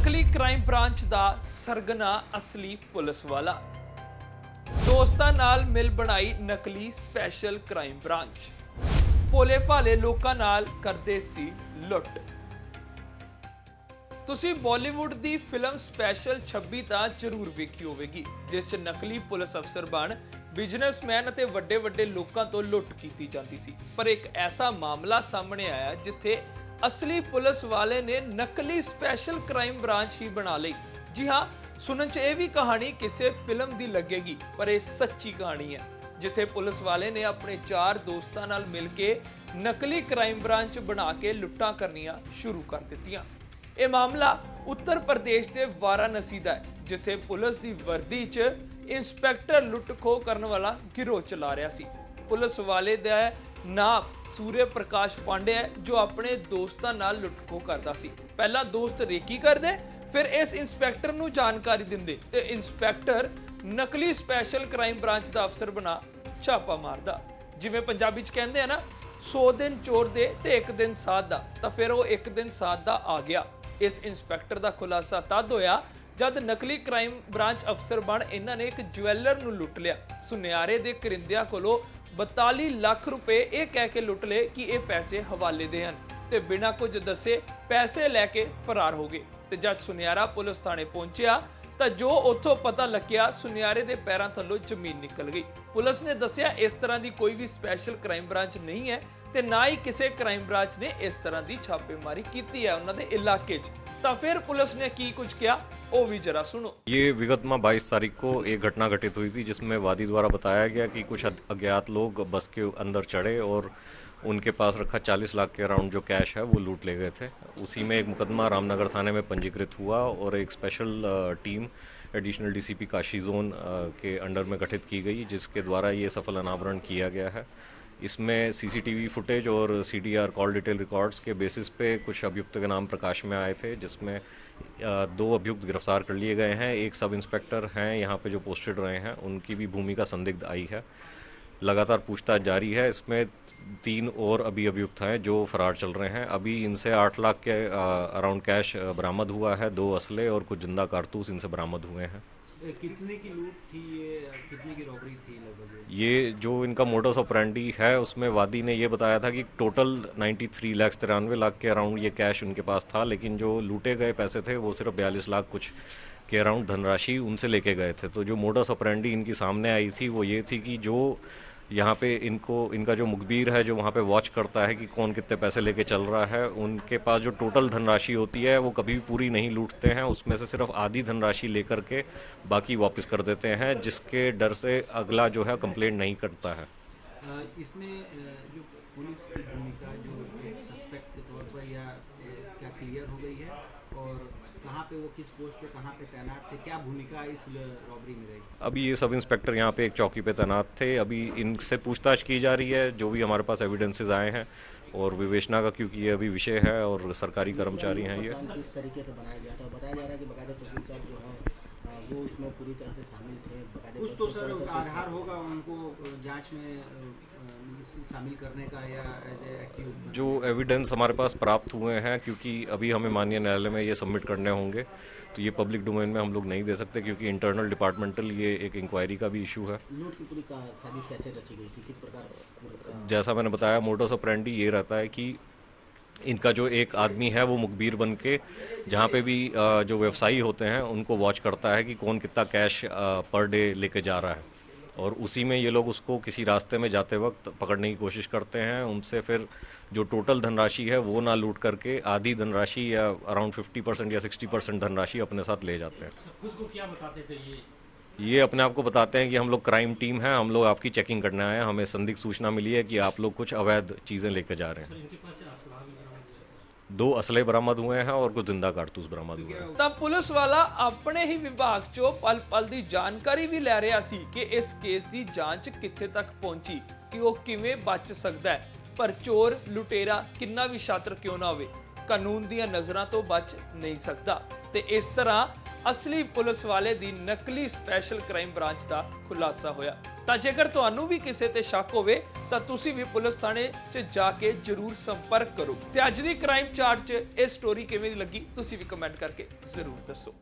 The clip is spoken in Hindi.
ਨਕਲੀ ਕ੍ਰਾਈਮ ਬ੍ਰਾਂਚ ਦਾ ਸਰਗਨਾ ਅਸਲੀ ਪੁਲਿਸ ਵਾਲਾ। ਦੋਸਤਾਂ ਨਾਲ ਮਿਲ ਬਣਾਈ ਨਕਲੀ ਸਪੈਸ਼ਲ ਕ੍ਰਾਈਮ ਬ੍ਰਾਂਚ। ਭੋਲੇ ਭਾਲੇ ਲੋਕਾਂ ਨਾਲ ਕਰਦੇ ਸੀ ਲੁੱਟ। ਤੁਸੀਂ ਬਾਲੀਵੁੱਡ ਦੀ ਫਿਲਮ ਸਪੈਸ਼ਲ 26 ਤਾਂ ਜ਼ਰੂਰ ਵੇਖੀ ਹੋਵੇਗੀ, ਜਿਸ 'ਚ ਨਕਲੀ ਪੁਲਿਸ ਅਫਸਰ ਬਣ, ਬਿਜ਼ਨਸਮੈਨ ਅਤੇ ਵੱਡੇ ਵੱਡੇ ਲੋਕਾਂ ਤੋਂ ਲੁੱਟ ਕੀਤੀ ਜਾਂਦੀ ਸੀ। ਪਰ ਇੱਕ ਐਸਾ ਮਾਮਲਾ ਸਾਹਮਣੇ ਆਇਆ, ਜਿੱਥੇ ਅਸਲੀ ਪੁਲਿਸ ਵਾਲੇ ਨੇ ਨਕਲੀ ਸਪੈਸ਼ਲ ਕ੍ਰਾਈਮ ਬ੍ਰਾਂਚ ਹੀ ਬਣਾ ਲਈ। ਜੀ ਹਾਂ, ਸੁਣਨ 'ਚ ਇਹ ਵੀ ਕਹਾਣੀ ਕਿਸੇ ਫਿਲਮ ਦੀ ਲੱਗੇਗੀ, ਪਰ ਇਹ ਸੱਚੀ ਕਹਾਣੀ ਹੈ, ਜਿੱਥੇ ਪੁਲਿਸ ਵਾਲੇ ਨੇ ਆਪਣੇ ਚਾਰ ਦੋਸਤਾਂ ਨਾਲ ਮਿਲ ਕੇ ਨਕਲੀ ਕ੍ਰਾਈਮ ਬ੍ਰਾਂਚ ਬਣਾ ਕੇ ਲੁੱਟਾਂ ਕਰਨੀਆਂ ਸ਼ੁਰੂ ਕਰ ਦਿੱਤੀਆਂ। ਇਹ ਮਾਮਲਾ ਉੱਤਰ ਪ੍ਰਦੇਸ਼ ਦੇ ਵਾਰਾਣਸੀ ਦਾ ਹੈ, ਜਿੱਥੇ ਪੁਲਿਸ ਦੀ ਵਰਦੀ 'ਚ ਇੰਸਪੈਕਟਰ ਲੁੱਟ-ਖੋਹ ਕਰਨ ਵਾਲਾ ਗਿਰੋਹ ਚਲਾ ਰਿਹਾ ਸੀ। ਪੁਲਿਸ ਵਾਲੇ ਦਾ ਨਾਮ ਸੂਰਯ ਪ੍ਰਕਾਸ਼ ਪਾਂਡੇ ਹੈ, ਜੋ ਆਪਣੇ ਦੋਸਤਾਂ ਨਾਲ ਲੁੱਟ-ਖੋਹ ਕਰਦਾ ਸੀ। ਪਹਿਲਾਂ ਦੋਸਤ ਰੇਕੀ ਕਰਦੇ, ਫਿਰ ਇਸ ਇੰਸਪੈਕਟਰ ਨੂੰ ਜਾਣਕਾਰੀ ਦਿੰਦੇ ਤੇ ਇੰਸਪੈਕਟਰ ਨਕਲੀ ਸਪੈਸ਼ਲ ਕ੍ਰਾਈਮ ਬ੍ਰਾਂਚ ਦਾ ਅਫਸਰ ਬਣਾ ਛਾਪਾ ਮਾਰਦਾ। ਜਿਵੇਂ ਪੰਜਾਬੀ ਚ ਕਹਿੰਦੇ ਆ ਨਾ 100 ਦਿਨ ਚੋਰ ਦੇ ਤੇ ਇੱਕ ਦਿਨ ਸਾਧ ਦਾ, ਤਾਂ ਫਿਰ ਉਹ ਇੱਕ ਦਿਨ ਸਾਧ ਦਾ ਆ ਗਿਆ। ਇਸ ਇੰਸਪੈਕਟਰ ਦਾ ਖੁਲਾਸਾ ਤਦ ਹੋਇਆ ਜਦ ਨਕਲੀ ਕ੍ਰਾਈਮ ਬ੍ਰਾਂਚ ਅਫਸਰ ਬਣ, ਇਹਨਾਂ ਨੇ ਇੱਕ ਜਵੈਲਰ ਨੂੰ ਲੁੱਟ ਲਿਆ। ਸੁਨਿਆਰੇ ਦੇ ਕਰਿੰਦਿਆਂ ਕੋਲੋਂ 42 ਲੱਖ ਰੁਪਏ ਇਹ ਕਹਿ ਕੇ ਲੁੱਟ ਲਏ ਕਿ ਇਹ ਪੈਸੇ ਹਵਾਲੇ ਦੇ ਹਨ ਤੇ ਬਿਨਾਂ ਕੁਝ ਦੱਸੇ ਪੈਸੇ ਲੈ ਕੇ ਫਰਾਰ ਹੋ ਗਏ। ਤੇ ਜਦ ਸੁਨਿਆਰਾ ਪੁਲਿਸ ਥਾਣੇ ਪਹੁੰਚਿਆ, ਤਾਂ ਜੋ ਉੱਥੋਂ ਪਤਾ ਲੱਗਿਆ, ਸੁਨਿਆਰੇ ਦੇ ਪੈਰਾਂ ਥੱਲੋਂ ਜ਼ਮੀਨ ਨਿਕਲ ਗਈ। ਪੁਲਿਸ ਨੇ ਦੱਸਿਆ, ਇਸ ਤਰ੍ਹਾਂ ਦੀ ਕੋਈ ਵੀ ਸਪੈਸ਼ਲ ਕ੍ਰਾਈਮ ਬ੍ਰਾਂਚ ਨਹੀਂ ਹੈ ਤੇ ਨਾ ਹੀ ਕਿਸੇ ਕ੍ਰਾਈਮ ਬ੍ਰਾਂਚ ਨੇ ਇਸ ਤਰ੍ਹਾਂ ਦੀ ਛਾਪੇਮਾਰੀ ਕੀਤੀ ਹੈ ਉਹਨਾਂ ਦੇ ਇਲਾਕੇ 'ਚ। ਤਾਂ ਫਿਰ ਪੁਲਿਸ ਨੇ ਕੀ ਕੁਝ ਕਿਹਾ ਉਹ ਵੀ ਜਰਾ ਸੁਣੋ ये विगत में 22 तारीख को एक घटना घटित हुई थी जिसमें वादी द्वारा बताया गया कि कुछ अद- अज्ञात लोग बस के अंदर चढ़े और उनके पास रखा 40 लाख के अराउंड जो कैश है वो लूट ले गए थे उसी में एक मुकदमा रामनगर थाने में पंजीकृत हुआ और एक स्पेशल अ, team additional DCP Kashi zone अ, के अंडर में गठित की गई जिसके द्वारा ये सफल अनावरण किया गया है इसमें सीसीटीवी फुटेज और सीडीआर कॉल डिटेल रिकॉर्ड्स के बेसिस पे कुछ अभियुक्त के नाम प्रकाश में आए थे, जिसमें दो अभियुक्त गिरफ़्तार कर लिए गए हैं। एक सब इंस्पेक्टर हैं, यहाँ पे जो पोस्टेड रहे हैं, उनकी भी भूमिका संदिग्ध आई है। लगातार पूछताछ जारी है। इसमें तीन और अभी अभियुक्त हैं जो फरार चल रहे हैं। अभी इनसे आठ लाख के अराउंड कैश बरामद हुआ है। दो असले और कुछ ज़िंदा कारतूस इनसे बरामद हुए हैं। कितने की लूट थी ये, कितने की रॉबरी थी लगभग ये? जो इनका मोटर ऑपरेंडी है, उसमें वादी ने ये बताया था कि टोटल 93 लाख तिरानवे लाख के अराउंड ये कैश उनके पास था, लेकिन जो लूटे गए पैसे थे, वो सिर्फ़ बयालीस लाख कुछ के अराउंड धनराशि उनसे लेके गए थे तो जो मोडस ऑपरेंडी इनकी सामने आई थी, वो ये थी कि जो यहाँ पे इनको, इनका जो मुखबिर है, जो वहाँ पे वॉच करता है कि कौन कितने पैसे लेके चल रहा है, उनके पास जो टोटल धनराशि होती है, वो कभी भी पूरी नहीं लूटते हैं। उसमें से सिर्फ़ आधी धनराशि लेकर के बाकी वापस कर देते हैं, जिसके डर से अगला जो है कंप्लेंट नहीं करता है। इसमें जो पुलिस की भूमिका जो एक सस्पेक्ट के तौर पर या क्या क्लियर हो गई है? और कहाँ पे वो किस पोस्ट पे कहाँ पे तैनात थे? क्या भूमिका इस रॉबरी में रही? अभी ये सब इंस्पेक्टर यहाँ पे एक चौकी पे तैनात थे। अभी इनसे पूछताछ की जा रही है जो भी हमारे पास एविडेंसेज आए हैं। और विवेचना का क्योंकि ये अभी विषय है और सरकारी कर्मचारी हैं ये। किस तरीके से बनाया गया था? बताया जा रहा है कि बकायदा चौकी इंचार्ज जो है वो उसमें पूरी तरह से शामिल थे। कुछ तो सर आधार होगा उनको जाँच में शामिल करने का या एज जो एविडेंस हमारे पास प्राप्त हुए हैं क्योंकि अभी हमें माननीय न्यायालय में ये सबमिट करने होंगे तो ये पब्लिक डोमेन में हम लोग नहीं दे सकते क्योंकि इंटरनल डिपार्टमेंटल ये एक इंक्वायरी का भी इशू है। अ, जैसा मैंने बताया मोटोस ऑपरेंडी ये रहता है कि इनका जो एक आदमी है वो मुखबिर बन के जहाँ पे भी जो व्यवसायी होते हैं उनको वॉच करता है कि कौन कितना कैश पर डे लेके जा रहा है। और उसी में ये लोग उसको किसी रास्ते में जाते वक्त पकड़ने की कोशिश करते हैं। उनसे फिर जो टोटल धनराशि है वो ना लूट करके आधी धनराशि या अराउंड 50 परसेंट या 60 परसेंट धनराशि अपने साथ ले जाते हैं। खुद को क्या बताते थे ये? ये अपने आप को बताते हैं कि हम लोग क्राइम टीम है हम लोग आपकी चेकिंग करने आए हैं हमें संदिग्ध सूचना मिली है कि आप लोग कुछ अवैध चीज़ें लेकर जा रहे हैं। दो असले बरामद हुए हैं और कुछ जिंदा कारतूस बरामद हुए हैं ਤਾਂ ਪੁਲਿਸ ਵਾਲਾ ਆਪਣੇ ਹੀ ਵਿਭਾਗ 'ਚੋਂ ਪਲ-ਪਲ ਦੀ ਜਾਣਕਾਰੀ ਵੀ ਲੈ ਰਿਹਾ ਸੀ ਕਿ ਇਸ ਕੇਸ ਦੀ ਜਾਂਚ ਕਿੱਥੇ ਤੱਕ ਪਹੁੰਚੀ ਕਿ ਉਹ ਕਿਵੇਂ ਬਚ ਸਕਦਾ ਹੈ ਪਰ ਚੋਰ ਲੁਟੇਰਾ ਕਿੰਨਾ ਵੀ ਸ਼ਾਤਰ ਕਿਉਂ ਨਾ ਹੋਵੇ ਕਾਨੂੰਨ ਦੀਆਂ ਨਜ਼ਰਾਂ ਤੋਂ ਬਚ ਨਹੀਂ ਸਕਦਾ ਤੇ ਇਸ ਤਰ੍ਹਾਂ ਅਸਲੀ ਪੁਲਿਸ ਵਾਲੇ ਦੀ ਨਕਲੀ ਸਪੈਸ਼ਲ ਕ੍ਰਾਈਮ ਬ੍ਰਾਂਚ ਦਾ ਖੁਲਾਸਾ ਹੋਇਆ। ਤਾਂ ਜੇਕਰ ਤੁਹਾਨੂੰ ਵੀ ਕਿਸੇ ਤੇ ਸ਼ੱਕ ਹੋਵੇ, ਤਾਂ ਤੁਸੀਂ ਵੀ ਪੁਲਿਸ ਥਾਣੇ 'ਚ ਜਾ ਕੇ ਜਰੂਰ ਸੰਪਰਕ ਕਰੋ। ਤੇ ਅੱਜ ਦੀ ਕ੍ਰਾਈਮ ਚਾਰਟ 'ਚ ਇਹ ਸਟੋਰੀ ਕਿਵੇਂ ਦੀ ਲੱਗੀ, ਤੁਸੀਂ ਵੀ ਕਮੈਂਟ ਕਰਕੇ ਜ਼ਰੂਰ ਦੱਸੋ।